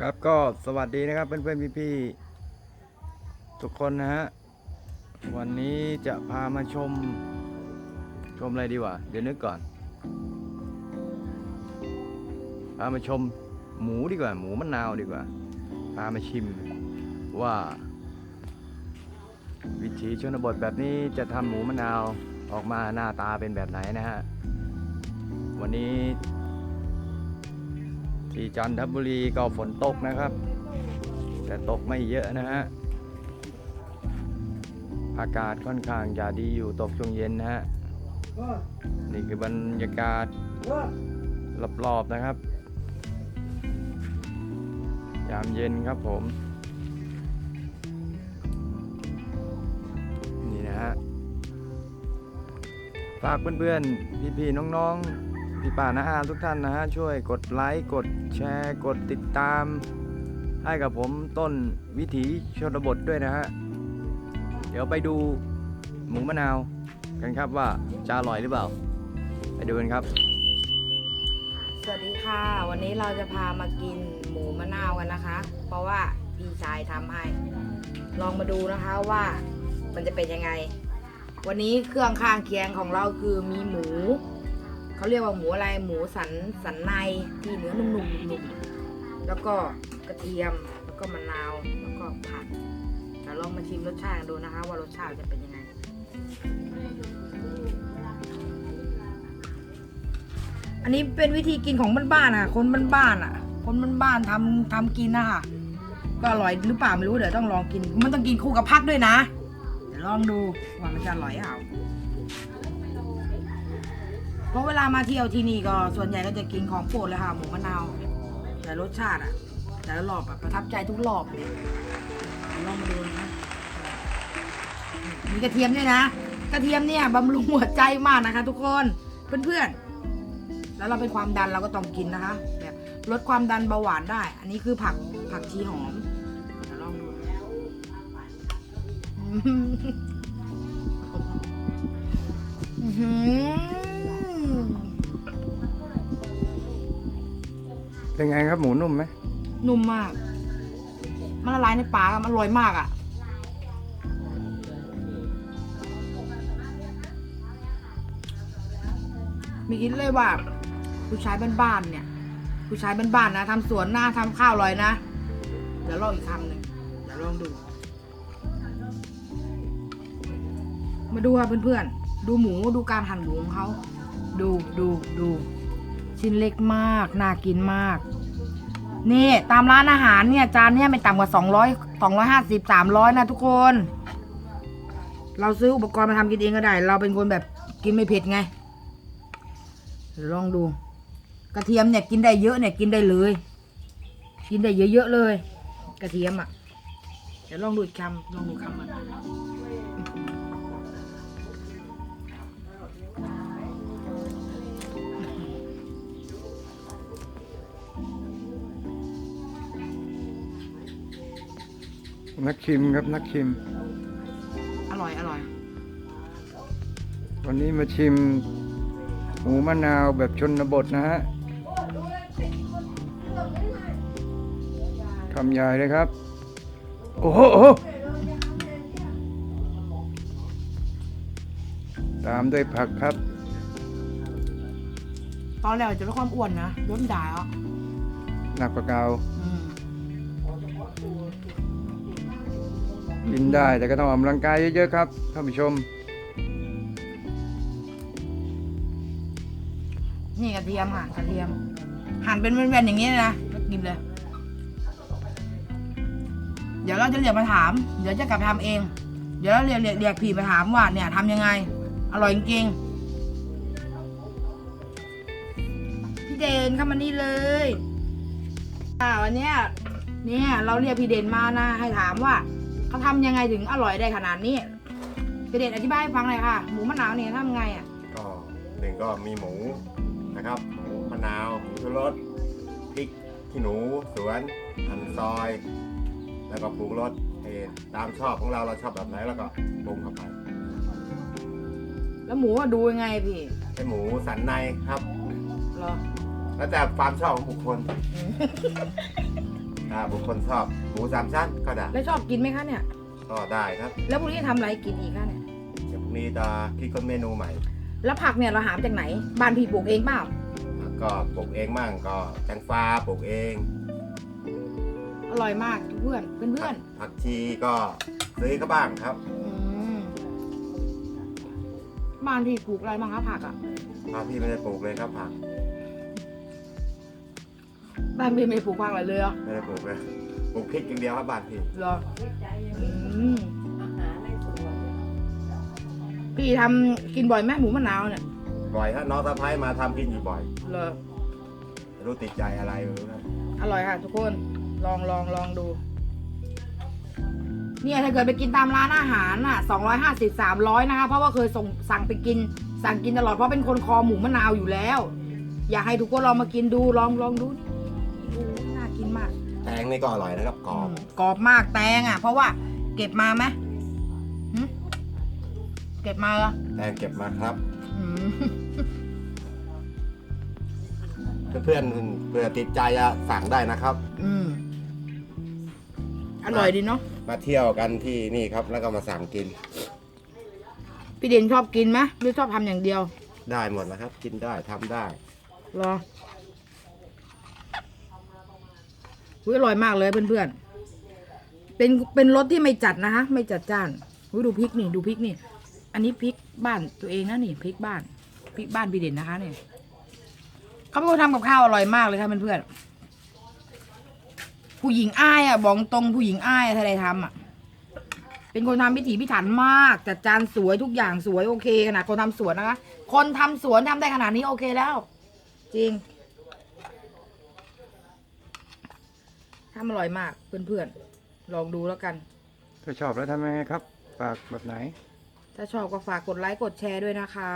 ครับก็สวัสดีนะครับเพื่อนๆพี่ๆทุกคนนะฮะวันนี้จะพามาชมชมอะไรดีวะเดี๋ยวนึกก่อน พามาชมหมูดีกว่า หมูมะนาวดีกว่า พามาชิมว่า วิถีชนบทแบบนี้จะทำหมูมะนาวออกมาหน้าตาเป็นแบบไหนนะฮะวันนี้ ที่จันทบุรีก็ฝนตกนะครับ แต่ตกไม่เยอะนะฮะ อากาศค่อนข้างจะดีอยู่ตกช่วงเย็นนะฮะ นี่คือบรรยากาศรอบๆนะครับ ยามเย็นครับผม นี่นะฮะ ฝากเพื่อนๆ พี่ๆ น้องๆ พี่ป่านะอาทุกท่านนะฮะช่วยกดไลค์กดแชร์กดติดตาม ให้กับผมต้นวิถีชนบทด้วยนะฮะเดี๋ยวไปดูหมูมะนาวกันครับว่าจะอร่อยหรือเปล่า ไปดูกันครับ สวัสดีค่ะ วันนี้เราจะพามากินหมูมะนาวกันนะคะ เพราะว่าพี่ชายทำให้ ลองมาดูนะคะว่ามันจะเป็นยังไง วันนี้เครื่องข้างเคียงของเราคือมีหมู เขาเรียกว่าหมูอะไรหมูสันสันในที่เนื้อนุ่มๆนุ่มๆแล้วก็กระเทียมแล้วก็มะนาวแล้วก็ผักเดี๋ยวลองมาชิมรสชาติกันดูนะคะ ว่ารสชาติจะเป็นยังไงอันนี้เป็นวิธีกินของบ้านๆอะ คนบ้านๆอะ คนบ้านๆทำทำกินนะคะก็อร่อยหรือเปล่าไม่รู้เดี๋ยวต้องลองกิน มันต้องกินคู่กับพักด้วยนะ เดี๋ยวลองดูว่ามันจะอร่อยเปล่า เพราะเวลามาเที่ยวที่นี่ก็ส่วนใหญ่ก็จะกินของโปรดเลยค่ะหมูมะนาว แต่รสชาติอะ แต่ละรอบแบบประทับใจทุกรอบเลยลองมาดูนะมีกระเทียมด้วยนะ กระเทียมเนี่ยบำรุงหัวใจมากนะคะ ทุกคนเพื่อนๆ แล้วเราเป็นความดันเราก็ต้องกินนะคะแบบลดความดันเบาหวานได้ อันนี้คือผักผักชีหอมเดี๋ยวลองดูอื้อ เป็นไงครับหมูนุ่มไหมนุ่มมาก มันละลายในปากอะมันอร่อยมากอะมีคิดเลยว่า ผู้ชายบ้านๆเนี่ย ผู้ชายบ้านๆนะทำสวนหน้าทำข้าวอร่อยนะ เดี๋ยวลองอีกคำหนึ่งเดี๋ยวลองดู มาดูค่ะเพื่อนๆ ดูหมูดูการหั่นหมูของเขา ดูดูดู ชิ้นเล็กมาก น่ากินมาก นี่ตามร้านอาหารเนี่ย จานเนี่ยไม่ต่ำกว่าสองร้อยสองร้อยห้าสิบสามร้อยนะทุกคน เราซื้ออุปกรณ์มาทำกินเองก็ได้ เราเป็นคนแบบกินไม่เผ็ดไง ลองดู กระเทียมเนี่ยกินได้เยอะเนี่ยกินได้เลย กินได้เยอะๆเลย กระเทียมอะเดี๋ยวลองดูอีกคำลองดูคำมัน นักชิมครับนักชิม อร่อยอร่อย วันนี้มาชิมหมูมะนาวแบบชนบทนะฮะคำใหญ่เลยครับ โอ้โหโอ้โหตามด้วยผักครับ ตอนแรกจะไม่ความอ้วนนะล้มด่าอะหนักกว่าเกาอืม กินได้แต่ก็ต้องออกกำลังกายเยอะๆครับท่านผู้ชม นี่กระเทียมค่ะกระเทียม หั่นเป็นแว่นๆอย่างนี้เลยนะกินเลย เดี๋ยวเราจะเรียกมาถาม เดี๋ยวจะกลับทำเอง เดี๋ยวเราเรียกเรียกเรียกพี่ไปถามว่าเนี่ยทำยังไง อร่อยจริงๆพี่เดนเข้ามานี่เลยอ่าวันเนี้ยเนี่ยเราเรียกพี่เดนมานะให้ถามว่า เขาทำยังไงถึงอร่อยได้ขนาดนี้พี่เดนอธิบายให้ฟังหน่อยค่ะ หมูมะนาวเนี่ยทำไงอะ ก็หนึ่งก็มีหมูนะครับ หมูมะนาวหมูชูรสพริกขี้หนูสวนหั่นซอย แล้วก็ปรุงรสเองตามชอบของเราเราชอบแบบไหนแล้วก็ปรุงเข้าไปแล้วหมูอะดูยังไงพี่เป็นหมูสันในครับ เหรอ แล้วแต่ความชอบของบุคคลอืม ถ้าบุคคลชอบหมูสามชั้นก็ได้แล้วชอบกินไหมคะเนี่ย ก็ได้ครับแล้วพรุ่งนี้ทำอะไรกินอีกคะเนี่ย เดี๋ยวพรุ่งนี้จะคิดค้นเมนูใหม่ แล้วผักเนี่ยเราหามาจากไหน บ้านพี่ปลูกเองเปล่าก็ปลูกเองมั่งก็แตงฟ้าปลูกเองอร่อยมากเพื่อนเพื่อนเพื่อนผักชีก็ซื้อเขาบ้างครับๆอืมบ้านพี่ปลูกอะไรบ้างคะผักอะพาพี่ไม่ได้ปลูกเลยครับผัก บ้านพี่ไม่ปลูกผักอะไรเลยเหรอไม่ได้ปลูกเลยปลูกพริกอย่างเดียวครับบ้านพี่เหรออืมพี่ทำกินบ่อยไหมหมูมะนาวเนี่ยบ่อยฮะน้องสะพ้ายมาทำกินอยู่บ่อยเหรอไม่รู้ติดใจอะไรไม่รู้นะอร่อยค่ะ ทุกคนลองลองลองดู เนี่ยถ้าเกิดไปกินตามร้านอาหารน่ะสองร้อยห้าสิบสามร้อยนะคะเพราะว่าเคยส่งสั่งไปกิน สั่งกินตลอดเพราะเป็นคนคอหมูมะนาวอยู่แล้ว อยากให้ทุกคนลองมากินดูลองลองดูนี่ แตงนี่ก็อร่อยนะครับกรอบมกรอบมากแตงอะ เพราะว่าเก็บมาไหมหึเก็บมาเหรอแตงเก็บมาครับ อืมเพื่อนๆเพื่อติดใจอะสั่งได้นะครับ อืมอร่อยดีเนาะมาเที่ยวกันที่นี่ครับ แล้วก็มาสั่งกินพี่เด่นชอบกินไหมหรือชอบทำอย่างเดียวได้หมดแล้วครับ กินได้ทำได้ รอ อุ้ยอร่อยมากเลยเพื่อนๆ เป็นเป็นรสที่ไม่จัดนะคะ ไม่จัดจ้านอุ้ยดูพริกนี่ดูพริกนี่ อันนี้พริกบ้านตัวเองนะนี่พริกบ้านพริกบ้านพี่เด่นนะคะเนี่ยเขาเป็นคนทำกับข้าวอร่อยมากเลยค่ะเพื่อนๆผู้หญิงอ้ายอะบอกตรงผู้หญิงอ้ายอะถ้าได้ทำอะ เป็นคนทำพิถีพิถันมาก จัดจานสวยทุกอย่างสวยโอเคขนาดคนทำสวนนะคะ คนทำสวนทำได้ขนาดนี้โอเคแล้ว จริงำอร่อยมากเพื่อนๆ ลองดูแล้วกัน ถ้าชอบแล้วทำยังไงครับ ฝากแบบไหน ถ้าชอบก็ฝากกดไลค์กดแชร์ด้วยนะคะ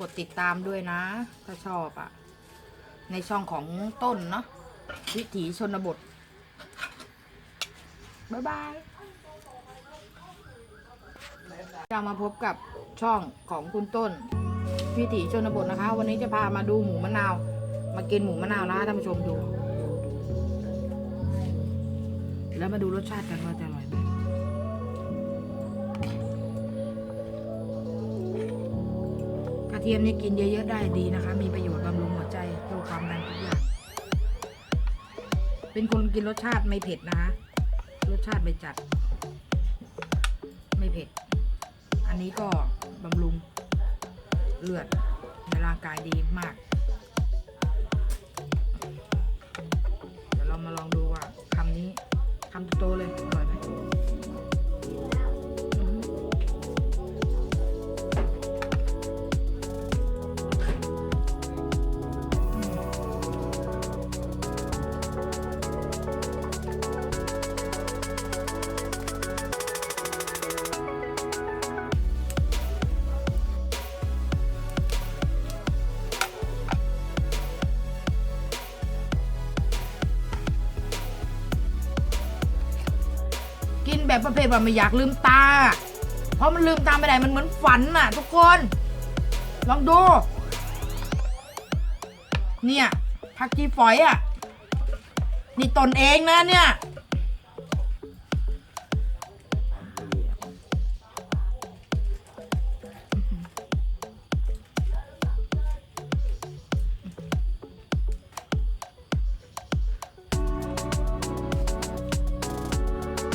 กดติดตามด้วยนะ ถ้าชอบอะ่ะ ในช่องของต้นเนาะวิถีชนบท บ๊ายบายเรามาพบกับช่องของคุณต้น วิถีชนบทนะคะ วันนี้จะพามาดูหมูมะนาว มากินหมูมะนาวนะคะท่านผู้ชมดู แล้วมาดูรสชาติกันว่าจะอร่อยไหมกระเทียมนี่กินเยอะๆได้ดีนะคะ มีประโยชน์บำรุงหัวใจลดความดันทุกอย่างเป็นคนกินรสชาติไม่เผ็ดนะคะรสชาติไม่จัด ไม่เผ็ด อันนี้ก็บำรุงเลือดในร่างกายดีมากเดี๋ยวเรามาลองดูว่าคำนี้ คำโต แบบประเภทว่าไม่อยากลืมตา เพราะมันลืมตาไม่ได้มันเหมือนฝันน่ะ ทุกคน ลองดู เนี่ยผักชีฝอยอะ นี่ตนเองนะเนี่ย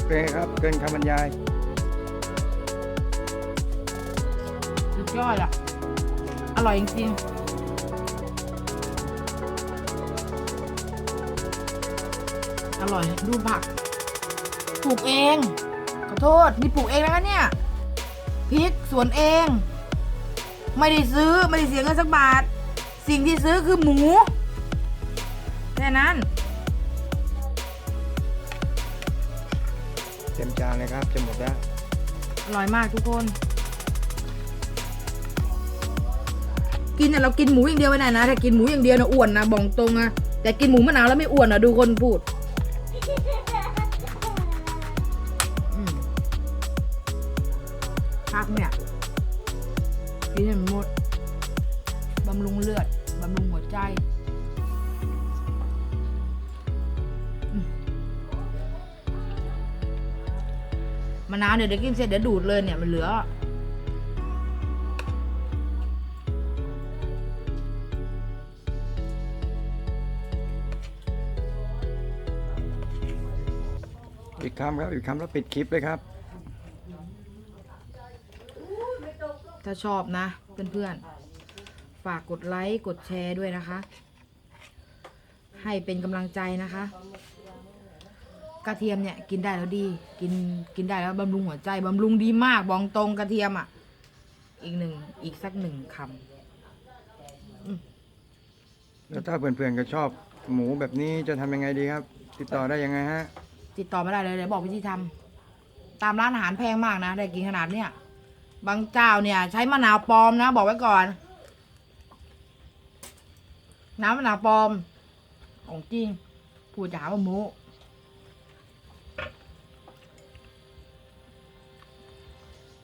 เป็นไงครับ เกินคำบรรยาย สุดยอดอะ อร่อยจริงๆ อร่อยดูผัก ปลูกเอง ขอโทษนี่ปลูกเองนะคะเนี่ยพริกสวนเอง ไม่ได้ซื้อไม่ได้เสียเงินสักบาท สิ่งที่ซื้อคือหมู แค่นั้น มจานเลยครับ จะหมดแล้ว อร่อยมากทุกคน กินเนี่ยเรากินหมูอย่างเดียวไม่ได้นะถ้ากินหมูอย่างเดียวนะอ้วนนะบอกตรงนะแต่กินหมูมะนาวแล้วไม่อ้วนนะดูคนพูดอืมพักเนี่ยกินให้มันหมดบำรุงเลือด นาวเนี่ยเดี๋ยวกินเสร็จเดี๋ยวดูดเลยเนี่ยมันเหลือ อีกคำครับอีกคำแล้วปิดคลิปเลยครับ ถ้าชอบนะ เพื่อนๆ ฝากกดไลค์ กดแชร์ด้วยนะคะ ให้เป็นกำลังใจนะคะ กระเทียมเนี่ยกินได้แล้วดี กินกินได้แล้วบำรุงหัวใจบำรุงดีมากบองตรงกระเทียมอะ อีกหนึ่งอีกสักหนึ่งคแล้วถ้าเพื่อนๆก็ชอบหมูแบบนี้จะทำยังไงดีครับ ติดต่อได้ยังไงฮะำติดต่อไม่ได้เลยเดี๋ยวบอกวิธีทำตามร้านอาหารแพงมากนะได้กินขนาดเนี้ยบางเจ้าเนี่ย ใช้มะนาวปลอมนะ บอกไว้ก่อน น้ำมะนาวปลอมของจริงพูดจาว่าโม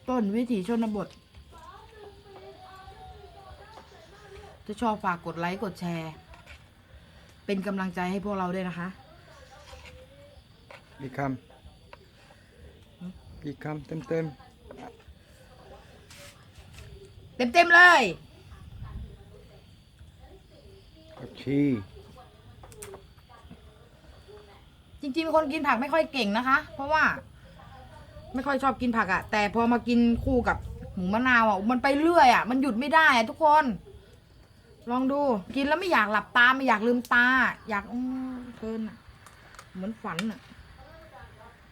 ต้นวิถีชนบท จะชอบฝากกดไลค์กดแชร์ เป็นกำลังใจให้พวกเราด้วยนะคะ อีกคำอีกคำเต็มเต็มๆเลยๆผักชีจริงๆเป็นคนกินผักไม่ค่อยเก่งนะคะ เพราะว่า ไม่ค่อยชอบกินผักอะแต่พอมากินคู่กับหมูมะนาวอะมันไปเรื่อยอะมันหยุดไม่ได้อะทุกคน ลองดูกินแล้วไม่อยากหลับตาไม่อยากลืมตา อยากอืมเพลินอะเหมือนฝันอะ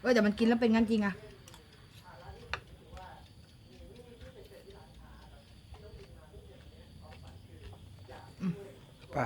เออแต่มันกินแล้วเป็นงั้นจริงอะไป